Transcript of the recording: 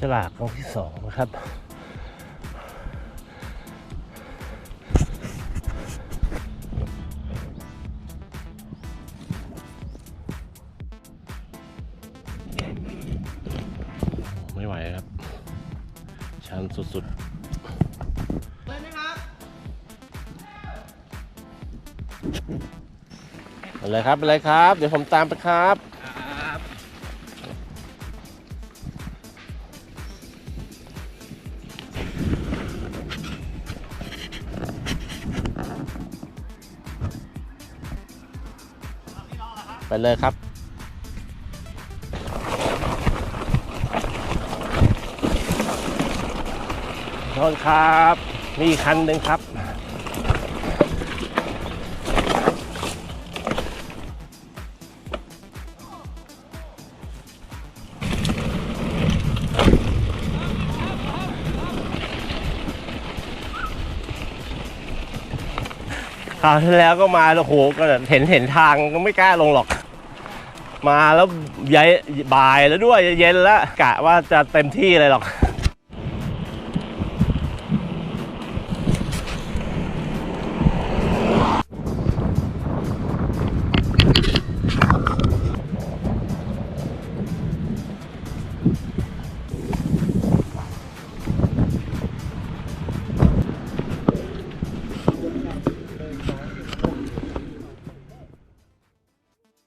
ฉลากครั้งที่สองนะครับ ไม่ไหวครับ ชันสุดๆไปเลยครับไปเลยครับ เดี๋ยวผมตามไปครับ ไปเลยครับ โทษครับ มีคันหนึ่งครับ คราวที่แล้วก็มาโอ้โหก็เห็นเห็นทางก็ไม่กล้าลงหรอก มาแล้วยายบ่ายแล้วด้วยเย็นแล้วกะว่าจะเต็มที่เลยหรอก